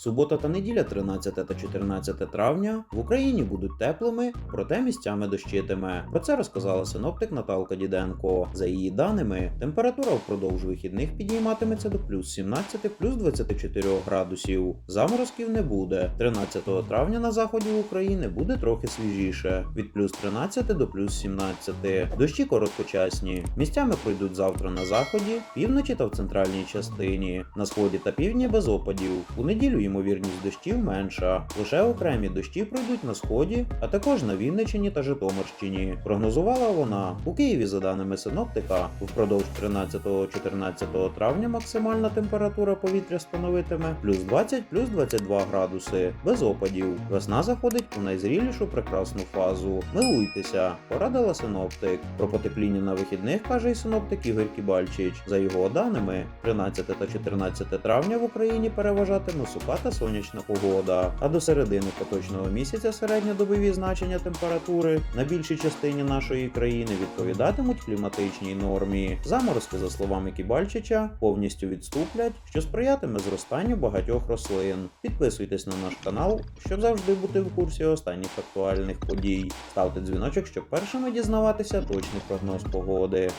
Субота та неділя, 13 та 14 травня, в Україні будуть теплими, проте місцями дощитиме. Про це розказала синоптик Наталка Діденко. За її даними, температура впродовж вихідних підійматиметься до плюс 17, плюс 24 градусів. Заморозків не буде. 13 травня на заході України буде трохи свіжіше від плюс 13 до плюс 17. Дощі короткочасні. Місцями пройдуть завтра на заході, півночі та в центральній частині. На сході та півдні без опадів. У неділю ймовірність дощів менша. Лише окремі дощі пройдуть на сході, а також на Вінниччині та Житомирщині. Прогнозувала вона у Києві, за даними синоптика, впродовж 13-14 травня максимальна температура повітря становитиме плюс 20 плюс 22 градуси без опадів. Весна заходить у найзрілішу прекрасну фазу. Милуйтеся, порадила синоптик. Про потепління на вихідних каже й синоптик Ігор Кібальчич. За його даними, 13 та 14 травня в Україні переважатиме суха та сонячна погода. А до середини поточного місяця середньодобові значення температури на більшій частині нашої країни відповідатимуть кліматичній нормі. Заморозки, за словами Кібальчича, повністю відступлять, що сприятиме зростанню багатьох рослин. Підписуйтесь на наш канал, щоб завжди бути в курсі останніх актуальних подій. Ставте дзвіночок, щоб першими дізнаватися точний прогноз погоди.